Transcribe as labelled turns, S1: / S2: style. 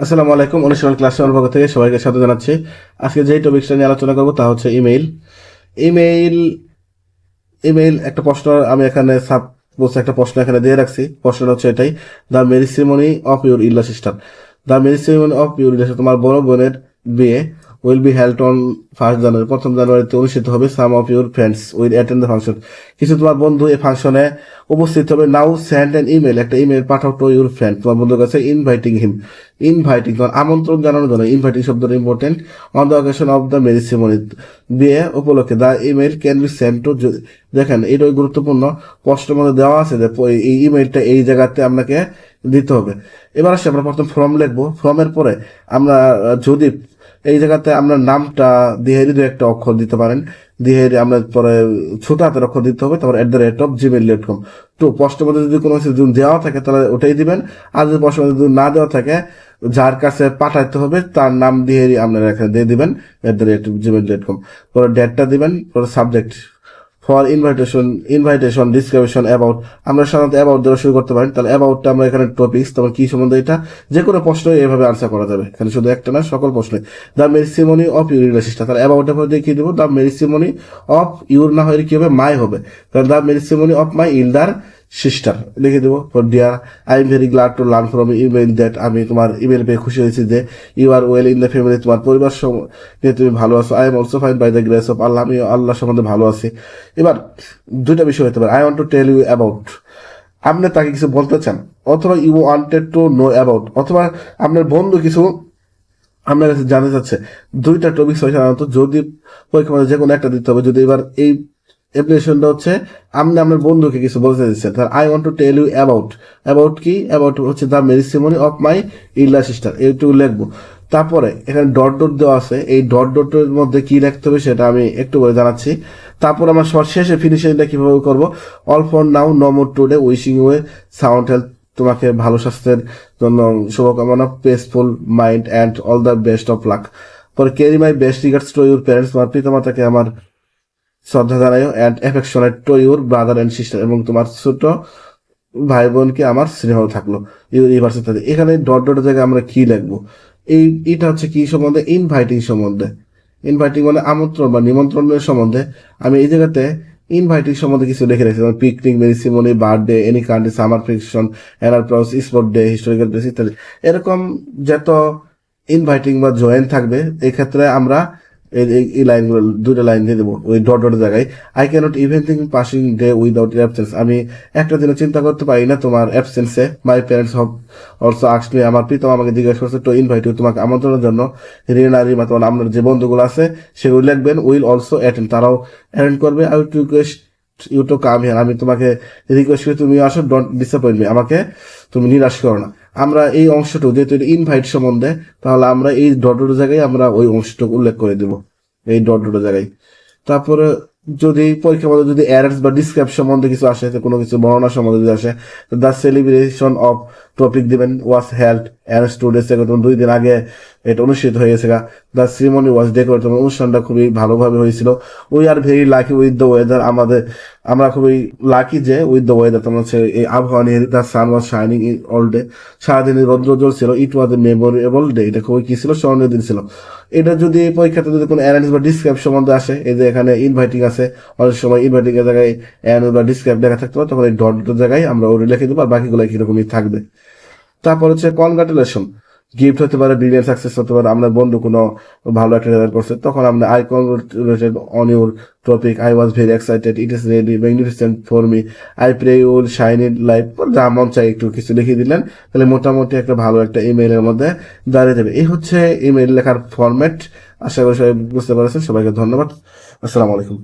S1: আসসালামু আলাইকুম, অনুশীলন ক্লাস পক্ষ থেকে সবাইকে স্বাগত জানাচ্ছি। আজকে যেই টপিকসটা নিয়ে আলোচনা করব তা হচ্ছে ইমেইল ইমেইল ইমেইল একটা প্রশ্ন আমি এখানে সাব বলছে একটা প্রশ্ন এখানে দিয়ে রাখছি। প্রশ্নটা হচ্ছে এটাই দ্য মেরিসিমনি অফ ইউর ইল্লা sister the marriage ceremony of your ইল্লা তোমার বড় বোনের বিয়ে will be held on first January প্রথম জানুয়ারিতে অনুষ্ঠিত হবে সাম of your friends will attend the function কিছু তোমার বন্ধু এই ফাংশনে উপস্থিত হবে নাও সেন্ড অ্যান ইমেল একটা email Pathao to your friend তোমার বন্ধুর কাছে ইনভাইটিং হিম ইনভাইটিং তোমার আমন্ত্রণ জানানোর জন্য ইনভাইটিং শব্দটা important on the occasion of the marriage ceremony বিয়ে উপলক্ষে the email can be send to দেখেন, এটাই গুরুত্বপূর্ণ প্রশ্নের মধ্যে দেওয়া আছে যে, এই ইমেলটা এই জায়গাতে আপনাকে দিতে হবে। এবার আসে, আমরা প্রথম ফর্ম লিখব। ফর্মের পরে আমরা যদি এই জায়গাতে আমরা নামটা দিহেরি দু একটা অক্ষর দিতে পারেন। দিহেরি আমরা পরে ছোট হাতের অক্ষর দিতে হবে, তারপর at the rate of gmail dot com তো প্রশ্নের মধ্যে যদি কোনো কিছু দেওয়া থাকে, তাহলে ওটাই দিবেন। আর যদি প্রশ্নের মধ্যে যদি না দেওয়া থাকে, যার কাছে পাঠাইতে হবে, তার নাম দিয়ে আপনারা এখানে দিয়ে দিবেন at the rate gmail dot com পরে ডেটটা দিবেন, পরে subject for invitation invitation description about আমরা সাধারণত অ্যাবাউট দ্বারা শুরু করতে পারি। তাহলে অ্যাবাউটটা আমরা এখানে টপিক্স তোমার কী সম্বন্ধে এটা? যে কোনো প্রশ্ন এভাবে আনসার করা যাবে। এখানে শুধু একটা না, সকল প্রশ্নে দ্য মেরিসিমনি অফ ইউর রিলেশনটা তাহলে অ্যাবাউটের মধ্যে কী দেবো। দ্য মেরিসিমনি অফ ইউর না হয়ে কি হবে? মাই হবে। কারণ the marriage ceremony of my elder sister লিখে দেবো for dear I am very glad to learn from email that আমি তোমার ইমেল পেয়ে খুশি হয়েছি যে you are well in the family তোমার পরিবার নিয়ে তুমি ভালো আছো। I am also fine by the grace of Allah আমি আল্লাহ সম্বন্ধে ভালো আছি। এবার দুইটা বিষয় হতে পারে। I want to tell you about আপনি তাকে কিছু বলতে চান, অথবা you wanted to know about অথবা আপনার বন্ধু কিছু আপনার কাছে জানতে চাচ্ছে, দুইটা টপিক সাধারণত যদি পরীক্ষা যে কোনো একটা দিতে হবে, যদি এবার এই অ্যাপ্লিকেশনটা হচ্ছে আপনি আপনার বন্ধুকে কিছু বলতে দিচ্ছেন তার I want to tell you about about কি? অ্যাবাউট হচ্ছে the marriage ceremony of my ইল্লা সিস্টার এইটুকু লিখব। তারপরে, এখানে ডট ডট দেওয়া আছে, এই ডট ডটের মধ্যে কি লিখতে হবে সেটা আমি একটু বলে জানাচ্ছি। তারপর আমরা সর্বশেষে ফিনিশিংটা কীভাবে করব? All for now no more today wishing a sound health তোমাকে ভালো স্বাস্থ্যের জন্য শুভকামনা peaceful mind and all the best of luck পরে carry my best regards to your parents তোমার পিতামাতাকে, আমার শ্রদ্ধা জানাই and affectionate to your brother and sister এবং তোমার ছোট ভাই বোনকে আমার স্নেহ থাকল। ইউনিভার্স ইত্যাদি এখানে ডট ডট জায়গায় আমরা কি লিখব? এই, এটা হচ্ছে কি সম্বন্ধে? ইনভাইটিং সম্বন্ধে। ইনভাইটিং মানে আমন্ত্রণ বা নিমন্ত্রণের সম্বন্ধে। আমি এই জায়গাতে ইনভাইটিং সম্বন্ধে কিছু লিখে রেখেছি। যেমন picnic marriage ceremony birthday any country summer fiction annual prize sport day historical dress ইত্যাদি। এরকম যত ইনভাইটিং বা জয়েন থাকবে এই ক্ষেত্রে আমরা এই লাইনগুলো দুটো লাইন দিয়ে দেবো, ওই ডট ডট জায়গায়। I cannot even think passing day without absence আমি একটা দিনে চিন্তা করতে পারি না তোমার অ্যাবসেন্সে my parents have also me আমার পিতা আমাকে জিজ্ঞেস করছে টু ইনভাইট তোমাকে আমন্ত্রণের জন্য রিনা রিমা, তোমার আপনার যে বন্ধুগুলো আছে, সেগুলো লিখবেন উইল অলসো অ্যাটেন্ড তারাও অ্যাটেন্ড করবে। Will request you to come here আমি তোমাকে রিকোয়েস্ট করি, তুমি আসো ডোন্ট ডিসঅ্যাপয়েন্ট মি আমাকে তুমি নিরাশ করো না। আমরা এই অংশটুকু, যেহেতু ইনভাইট সম্বন্ধে, তাহলে আমরা এই ডট ডট জায়গায় আমরা ওই অংশটুকু উল্লেখ করে দেব, এই ডট ডট জায়গায়। তারপরে যদি পরীক্ষা মধ্যে যদি অ্যারেন্স বা ডিসক্রাইব সম্বন্ধে কিছু আসে কোনো কিছু বর্ণনা সম্বন্ধে যদি আসে দ্য সেলিব্রেশন অফ টপিক দিবেন ওয়াজ হেল্ড ডেজ থেকে দুই দিন আগে এটা অনুষ্ঠিত হয়ে গেছে দ্য সিমনি ওয়াজ ডেকোরেট অনুষ্ঠানটা খুবই ভালোভাবে হয়েছিল। We are very lucky with the weather আমাদের, আমরা খুবই লাকি যে উইথ দ্য ওয়েদার তোমার হচ্ছে এই আবহাওয়া নিয়ে the sun was shining in all day সারাদিন রৌদ্র ছিল ইট ওয়াজ এ মেমোরেবল ডে এটা খুবই কি ছিল? স্মরণীয় দিন ছিল। এটা যদি পরীক্ষাতে যদি কোনো অ্যারেঞ্জ বা ডিসক্রাইব সম্বন্ধে আসে, এই যে এখানে ইনভাইটিং আছে, অনেক সময় ইনভাইটিং এর জায়গায় অ্যারেঞ্জ বা ডিসক্রাইব লেখা থাকতে পারে, তখন এই ডট জায়গায় আমরা ওটা লিখে দেবো, আর বাকিগুলো কিরকমই থাকবে। তারপর হচ্ছে কনগ্রাচুলেশন গিফট হতে পারে ব্রিলিয়ান সাকসেস হতে পারে আপনার বন্ধু কোনো ভালো একটা রেজাল্ট করছে, তখন আমরা I congratulated on your topic I was very excited it is really magnificent for me I pray you'll shine in life যা মন চাই একটু কিছু লিখে দিলেন, তাহলে মোটামুটি একটা ভালো একটা ইমেইলের মধ্যে দাঁড়িয়ে যাবে। এই হচ্ছে ইমেইল লেখার ফরম্যাট আশা করি সবাই বুঝতে পারছেন। সবাইকে ধন্যবাদ। আসসালামু আলাইকুম।